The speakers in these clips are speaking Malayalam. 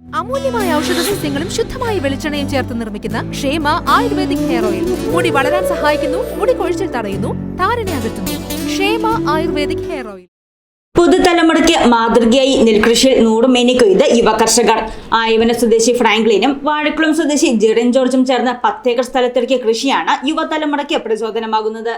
അമൂല്യമായ ഔഷധ സസ്യങ്ങളും ശുദ്ധമായ വെളിച്ചെണ്ണയും ചേർത്ത് നിർമ്മിക്കുന്ന ക്ഷേമ ആയുർവേദിക് ഹെയർ ഓയിൽ. മുടി വളരാൻ സഹായിക്കുന്നു മുടി കൊഴിച്ചിൽ തടയുന്നു താരനെ അകറ്റുന്നു. ക്ഷേമ ആയുർവേദിക് ഹെയർ ഓയിൽ. പുതുതലമുറയ്ക്ക് മാതൃകയായി നെൽകൃഷിയിൽ നൂറുമേനി കൊയ്ത് യുവ കർഷകർ. ആയവന സ്വദേശി ഫ്രാങ്ക്ലിനും വാഴക്കുളം സ്വദേശി ജെറിൻ ജോർജും ചേർന്ന് പത്തേക്കർ സ്ഥലത്തിറക്കിയ കൃഷിയാണ് യുവതലമുറയ്ക്ക് പ്രചോദനമാകുന്നത്.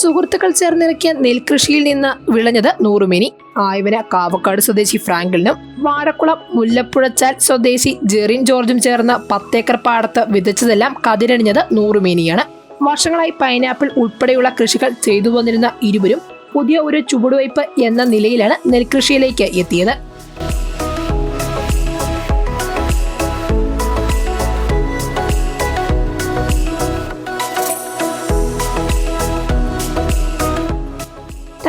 സുഹൃത്തുക്കൾ ചേർന്നിറക്കിയ നെൽകൃഷിയിൽ നിന്ന് വിളഞ്ഞത് നൂറുമേനി. ആയവന കാവക്കാട് സ്വദേശി ഫ്രാങ്കിളിനും വാഴക്കുളം മുല്ലപ്പുഴച്ചാൽ സ്വദേശി ജെറിൻ ജോർജും ചേർന്ന് പത്തേക്കർ പാടത്ത് വിതച്ചതെല്ലാം കതിരണിഞ്ഞത് നൂറുമേനിയാണ്. വർഷങ്ങളായി പൈനാപ്പിൾ ഉൾപ്പെടെയുള്ള കൃഷികൾ ചെയ്തു വന്നിരുന്ന ഇരുവരും പുതിയ ഒരു ചുവടുവയ്പ് എന്ന നിലയിലാണ് നെൽകൃഷിയിലേക്ക് എത്തിയത്.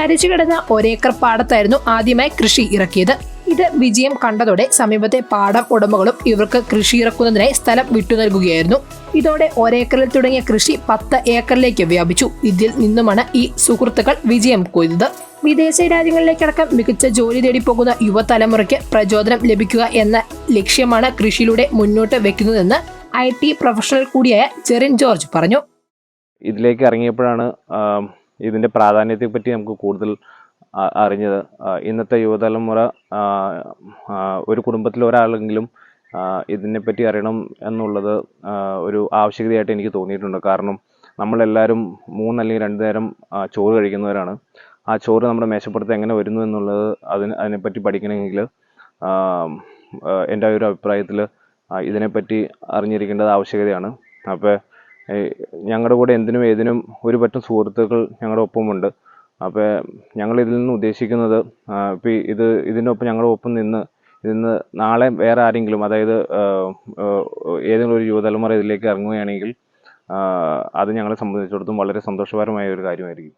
തരിച്ചു കിടന്ന ഒരേക്കർ പാടത്തായിരുന്നു ആദ്യമായി കൃഷി ഇറക്കിയത്. ഇത് വിജയം കണ്ടതോടെ സമീപത്തെ പാടം ഉടമകളും ഇവർക്ക് കൃഷി ഇറക്കുന്നതിനായി സ്ഥലം വിട്ടു നൽകുകയായിരുന്നു. ഇതോടെ ഒരേക്കറിൽ തുടങ്ങിയ കൃഷി പത്ത് ഏക്കറിലേക്ക് വ്യാപിച്ചു. ഇതിൽ നിന്നുമാണ് ഈ സുഹൃത്തുക്കൾ വിജയം കൊയ്തത്. വിദേശ രാജ്യങ്ങളിലേക്കടക്കം മികച്ച ജോലി തേടി പോകുന്ന യുവതലമുറയ്ക്ക് പ്രചോദനം ലഭിക്കുക എന്ന ലക്ഷ്യമാണ് കൃഷിയിലൂടെ മുന്നോട്ട് വെക്കുന്നതെന്ന് ഐ ടി പ്രൊഫഷണൽ കൂടിയായ ജെറിൻ ജോർജ് പറഞ്ഞു. ഇതിലേക്ക് ഇറങ്ങിയപ്പോഴാണ് ഇതിന്റെ പ്രാധാന്യത്തെപ്പറ്റി നമുക്ക് കൂടുതൽ അറിഞ്ഞത്. ഇന്നത്തെ യുവതലമുറ ഒരു ആ, ഇതിനെപ്പറ്റി അറിയണം എന്നുള്ളത് ഒരു ആവശ്യകതയായിട്ട് എനിക്ക് തോന്നിയിട്ടുണ്ട്. കാരണം നമ്മളെല്ലാവരും മൂന്നല്ലെങ്കിൽ രണ്ട് നേരം ചോറ് കഴിക്കുന്നവരാണ്. ആ ചോറ് നമ്മുടെ മേശപ്പുറത്ത് എങ്ങനെ വരുന്നു എന്നുള്ളത് അതിന് അതിനെപ്പറ്റി പഠിക്കണമെങ്കിൽ എന്റെ ഒരു അഭിപ്രായത്തിൽ ഇതിനെപ്പറ്റി അറിഞ്ഞിരിക്കേണ്ടത് ആവശ്യകതയാണ്. അപ്പോൾ ഞങ്ങളുടെ കൂടെ എന്തിനും ഏതിനും ഒരു പറ്റം സുഹൃത്തുക്കൾ ഞങ്ങളുടെ ഒപ്പമുണ്ട്. അപ്പോൾ ഞങ്ങൾ ഇതിൽ നിന്ന് ഉദ്ദേശിക്കുന്നത് ഇപ്പോൾ ഇത് ഇതിനൊപ്പം ഞങ്ങളുടെ ഒപ്പം നിന്ന് ഇതിന്ന് നാളെ വേറെ ആരെങ്കിലും അതായത് ഏതെങ്കിലും ഒരു യുവതലമുറ ഇതിലേക്ക് ഇറങ്ങുകയാണെങ്കിൽ അത് ഞങ്ങളെ സംബന്ധിച്ചിടത്തോളം വളരെ സന്തോഷകരമായ ഒരു കാര്യമായിരിക്കും.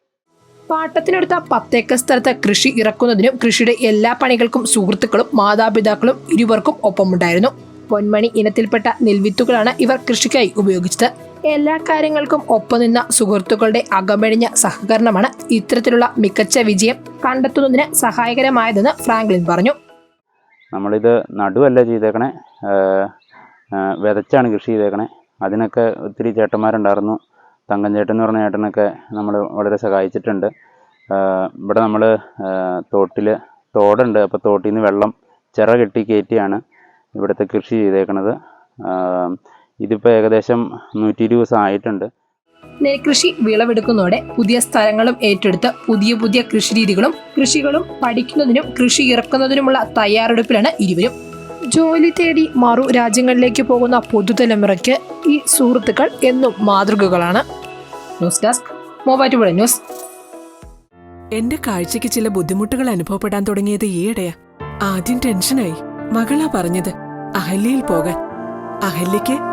പാട്ടത്തിനെടുത്ത പത്തേക്കർ സ്ഥലത്ത് കൃഷി ഇറക്കുന്നതിനും കൃഷിയുടെ എല്ലാ പണികൾക്കും സുഹൃത്തുക്കളും മാതാപിതാക്കളും ഇരുവർക്കും ഒപ്പമുണ്ടായിരുന്നു. പൊന്മണി ഇനത്തിൽപ്പെട്ട നെൽവിത്തുകളാണ് ഇവർ കൃഷിക്കായി ഉപയോഗിച്ചത്. എല്ലാ കാര്യങ്ങൾക്കും ഒപ്പം നിന്ന സുഹൃത്തുക്കളുടെ അകമഴിഞ്ഞ സഹകരണമാണ് ഇത്തരത്തിലുള്ള മികച്ച വിജയം കണ്ടെത്തുന്നതിന് സഹായകരമായതെന്ന് ഫ്രാങ്ക്ലിൻ പറഞ്ഞു. നമ്മളിത് നടുവല്ല ചെയ്തേക്കണേ. വിതച്ചാണ് കൃഷി ചെയ്തേക്കണേ. അതിനൊക്കെ ഒത്തിരി ചേട്ടന്മാരുണ്ടായിരുന്നു. തങ്കം ചേട്ടൻ എന്ന് പറഞ്ഞ ചേട്ടനൊക്കെ നമ്മൾ വളരെ സഹായിച്ചിട്ടുണ്ട്. ഇവിടെ നമ്മൾ തോട്ടിൽ തോടുണ്ട്. അപ്പോൾ തോട്ടിൽ നിന്ന് വെള്ളം ചിറ കെട്ടി കയറ്റിയാണ് ഇവിടുത്തെ കൃഷി ചെയ്തേക്കണത്. ഇതിപ്പോൾ ഏകദേശം നൂറ്റി ഇരുപത് ദിവസം ആയിട്ടുണ്ട്. നെൽകൃഷി വിളവെടുക്കുന്നതോടെ പുതിയ സ്ഥലങ്ങളും ഏറ്റെടുത്ത് പുതിയ പുതിയ കൃഷിരീതികളും കൃഷികളും പഠിക്കുന്നതിനും കൃഷി ഇറക്കുന്നതിനുമുള്ള തയ്യാറെടുപ്പിലാണ് ഇരുവരും. ജോലി തേടി മറു രാജ്യങ്ങളിലേക്ക് പോകുന്ന പുതുതലമുറയ്ക്ക് ഈ സുഹൃത്തുക്കൾ എന്നും മാതൃകകളാണ്. News desk Muvattupuzha news. എന്റെ കാഴ്ചയ്ക്ക് ചില ബുദ്ധിമുട്ടുകൾ അനുഭവപ്പെടാൻ തുടങ്ങിയത് ഈയിടെയാ. ആദ്യം ടെൻഷനായി. മകളാ പറഞ്ഞത് അഹല്യയിൽ പോകാൻ. അഹല്യയ്ക്ക്